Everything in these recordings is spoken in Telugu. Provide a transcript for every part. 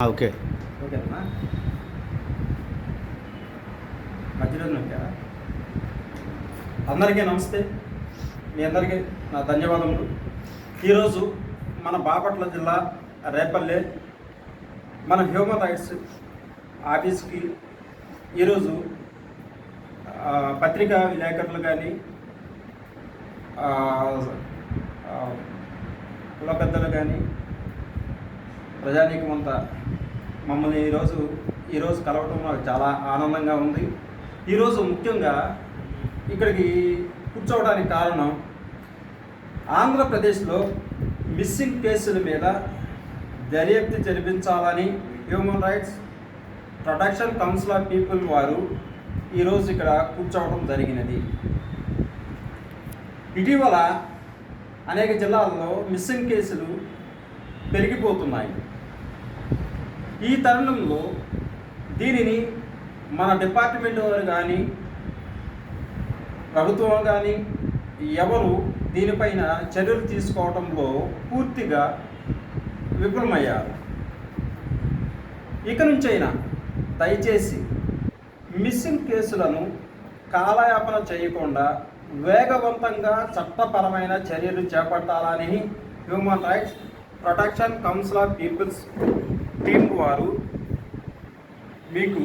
ఓకే. ఓకేనా? మధ్యలో అందరికీ నమస్తే. మీ అందరికీ నా ధన్యవాదములు. ఈరోజు మన బాపట్ల జిల్లా రేపల్లె మన హ్యూమన్ రైట్స్ ఆఫీస్కి ఈరోజు పత్రికా విలేకరులు కానీ కుల పెద్దలు కానీ ప్రజానీకమంతా మమ్మల్ని ఈరోజు ఈరోజు కలవటం నాకు చాలా ఆనందంగా ఉంది. ఈరోజు ముఖ్యంగా ఇక్కడికి కూర్చోవడానికి కారణం ఆంధ్రప్రదేశ్లో మిస్సింగ్ కేసుల మీద దర్యాప్తు జరిపించాలని human rights protection council of people వారు ఈరోజు ఇక్కడ కూర్చోవడం జరిగినది. ఇటీవల అనేక జిల్లాల్లో మిస్సింగ్ కేసులు పెరిగిపోతున్నాయి. ఈ తరుణంలో దీనిని మన డిపార్ట్మెంట్ వారు కానీ ప్రభుత్వం కానీ ఎవరు దీనిపైన చర్యలు తీసుకోవడంలో పూర్తిగా విఫలమయ్యారు. ఇక నుంచైనా దయచేసి మిస్సింగ్ కేసులను కాలయాపన చేయకుండా వేగవంతంగా చట్టపరమైన చర్యలు చేపట్టాలని human rights protection council of peoples team వారు మీకు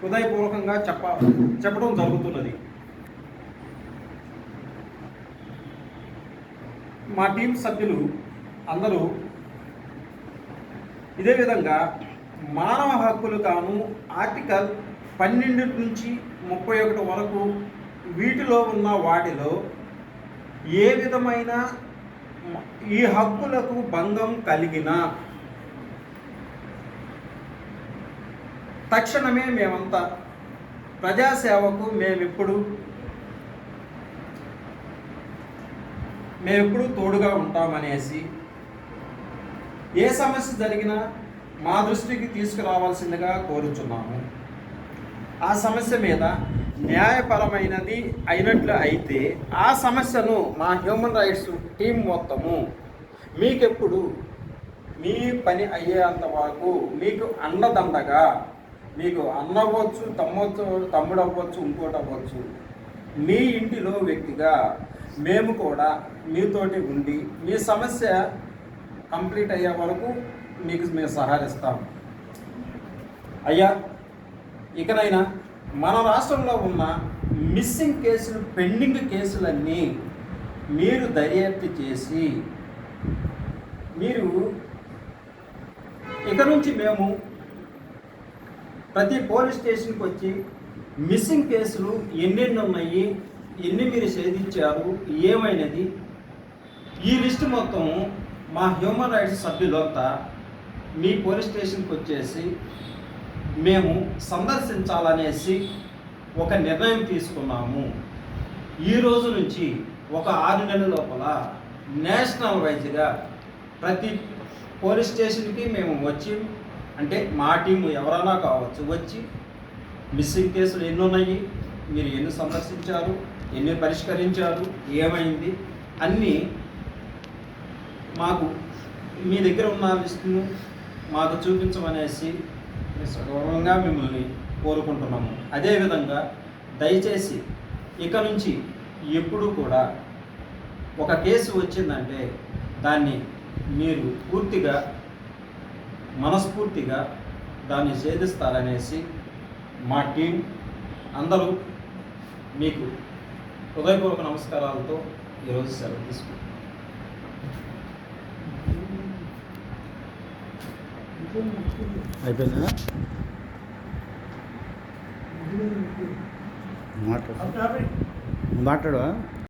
హృదయపూర్వకంగా చెప్ప చెప్పడం జరుగుతున్నది. మా టీం సభ్యులు అందరూ ఇదే విధంగా మానవ హక్కులు కాను ఆర్టికల్ పన్నెండు నుంచి ముప్పై ఒకటి వరకు వీటిలో ఉన్న వాటిలో ఏ విధమైన ఈ హక్కులకు భంగం కలిగిన తక్షణమే మేమంతా ప్రజాసేవకు మేమెప్పుడు మేమెప్పుడు తోడుగా ఉంటామనేసి ఏ సమస్య జరిగినా మా దృష్టికి తీసుకురావాల్సిందిగా కోరుచున్నాము. ఆ సమస్య మీద న్యాయపరమైనది అయినట్లు అయితే ఆ సమస్యను మా హ్యూమన్ రైట్స్ టీం మొత్తము మీకెప్పుడు మీ పని అయ్యేంత వరకు మీకు అండదండగా మీకు అన్న అవ్వచ్చు తమ్మొచ్చు తమ్ముడు అవ్వచ్చు ఇంకోటి అవ్వచ్చు మీ ఇంటిలో వ్యక్తిగా మేము కూడా మీతోటి ఉండి మీ సమస్య కంప్లీట్ అయ్యే వరకు మీకు మేము సహకరిస్తాం. అయ్యా ఇకనైనా మన రాష్ట్రంలో ఉన్న మిస్సింగ్ కేసులు పెండింగ్ కేసులన్నీ మీరు దర్యాప్తు చేసి మీరు ఇక నుంచి మేము ప్రతి పోలీస్ స్టేషన్కి వచ్చి మిస్సింగ్ కేసులు ఎన్నెన్ని ఉన్నాయి ఎన్ని మీరు ఛేదించారు ఏమైనది ఈ లిస్ట్ మొత్తం మా హ్యూమన్ రైట్స్ సభ్యులంతా మీ పోలీస్ స్టేషన్కి వచ్చేసి మేము సందర్శించాలనేసి ఒక నిర్ణయం తీసుకున్నాము. ఈ రోజు నుంచి ఒక ఆరు నెలల లోపల నేషనల్ వైజ్గా ప్రతి పోలీస్ స్టేషన్కి మేము వచ్చి అంటే మా టీము ఎవరైనా కావచ్చు వచ్చి మిస్సింగ్ కేసులు ఎన్ని ఉన్నాయి మీరు ఎన్ని సందర్శించారు ఎన్ని పరిష్కరించారు ఏమైంది అన్నీ మాకు మీ దగ్గర ఉన్న లిస్టును మాకు చూపించమనేసి గౌరవంగా మిమ్మల్ని కోరుకుంటున్నాము. అదేవిధంగా దయచేసి ఇక నుంచి ఎప్పుడు కూడా ఒక కేసు వచ్చిందంటే దాన్ని మీరు పూర్తిగా మనస్ఫూర్తిగా దాన్ని ఛేదిస్తారనేసి మా టీం అందరూ మీకు హృదయపూర్వక నమస్కారాలతో ఈరోజు సెలవు తీసుకుంటాం అయిపోయిందా? మాట్లాడు. మాట్లాడు